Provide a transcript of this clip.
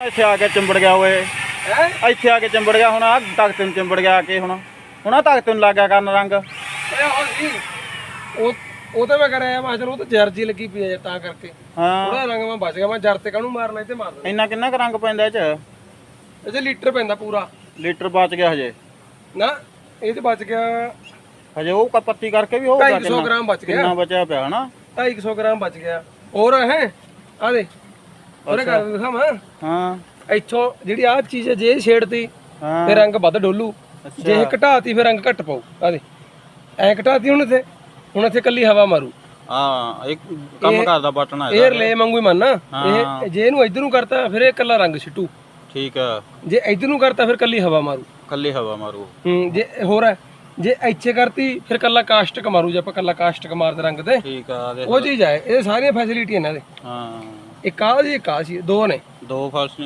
ਇੱਥੇ ਆ ਕੇ ਚਿੰਬੜ ਗਿਆ ਓਏ। ਹੈ? ਇੱਥੇ ਆ ਕੇ ਚਿੰਬੜ ਗਿਆ ਹੁਣ ਆ ਤਖਤ ਨੂੰ ਚਿੰਬੜ ਗਿਆ ਆ ਕੇ ਹੁਣ? ਹੁਣ ਆ ਤਖਤ ਨੂੰ ਲੱਗ ਗਿਆ ਕਰਨ ਰੰਗ। ਉਹ ਉਹ ਤਾਂ ਮੈਂ ਕਰਿਆ ਮੈਂ ਚਲ ਉਹ ਤਾਂ ਜਰਜੀ ਲੱਗੀ ਪਈ ਹੈ ਤਾਂ ਕਰਕੇ। ਹਾਂ। ਥੋੜਾ ਰੰਗ ਮੈਂ ਬਚ ਗਿਆ ਮੈਂ ਜਰ ਤੇ ਕਾਹਨੂੰ ਮਾਰਨਾ ਇੱਥੇ ਮਾਰ ਦੇਣਾ ਇੰਨਾ ਕਿੰਨਾ ਕੁ ਰੰਗ ਪੈਂਦਾ ਇਹ ਚ? ਇਹ 'ਚ ਲੀਟਰ ਪੈਂਦਾ ਪੂਰਾ। ਲੀਟਰ ਬਚ ਗਿਆ ਹਜੇ। ਨਾ ਇਹ ਤੇ ਬਚ ਗਿਆ ਹਜੇ ਉਹ ਕ- ਪੱਤੀ ਕਰਕੇ ਵੀ ਹੋਊਗਾ 250 ਗ੍ਰਾਮ ਬਚ ਗਿਆ। ਕਿੰਨਾ ਬਚਿਆ ਪਿਆ ਹਨਾ? 250 ਗ੍ਰਾਮ ਬਚ ਗਿਆ। ਹੋਰ ਹੈ ਆ ਦੇ ਉਹਨੇ ਕਰ ਦਿਖਾਵਾਂ ਹਾਂ। ਇੱਥੋਂ ਜਿਹੜੀ ਆਹ ਚੀਜ਼ ਹੈ ਜੇ ਇਹ ਛੇੜਤੀ ਹਾਂ। ਤੇ ਰੰਗ ਵੱਧ ਡੋਲੂ। ਜੇ ਇਹ ਘਟਾਤੀ ਫਿਰ ਰੰਗ ਘਟ ਪਾਉ ਆ ਦੇ ਐ ਘਟਾਤੀ ਹੁਣ ਇੱਥੇ। ਹੁਣ ਇੱਥੇ ਕੱਲੀ ਹਵਾ ਮਾਰੂ। ਹਾਂ ਇੱਕ ਕੰਮ ਕਰਦਾ ਬਟਨ ਹੈ ਇਹ ਰਿਲੇ ਵਾਂਗੂ ਹੀ ਮੰਨਣਾ ਹਾਂ। ਇਹ ਜੇ ਇਹਨੂੰ ਇੱਧਰ ਨੂੰ ਕਰਤਾ ਫਿਰ ਇਹ ਕੱਲਾ ਰੰਗ ਛਿੱਟੂ ਠੀਕ ਆ। ਜੇ ਇੱਧਰ ਨੂੰ ਕਰਤਾ ਫਿਰ ਕੱਲੀ ਹਵਾ ਮਾਰੂ। ਕੱਲੀ ਹਵਾ ਮਾਰੂ। ਹੂੰ ਜੇ ਹੋਰ ਹੈ। ਜੇ ਇੱਥੇ ਕਰਤੀ ਫਿਰ ਕੱਲਾ ਕਾਸਟਿਕ ਮਾਰੂ। ਜੇ ਆਪਾਂ ਕੱਲਾ ਕਾਸਟਿਕ ਮਾਰਦੇ ਰੰਗ ਤੇ। ਠੀਕ ਆ ਦੇ ਉਹ ਚੀਜ਼ ਹੈ। ਇਹ ਸਾਰੀਆਂ ਫੈਸਿਲਿਟੀ ਇਹਨਾਂ ਦੇ। ਹਾਂ। ਇੱਕ ਆਹ ਜੀ ਇੱਕ ਆਹ ਸੀ ਦੋ ਨੇ। ਦੋ ਫਲਸ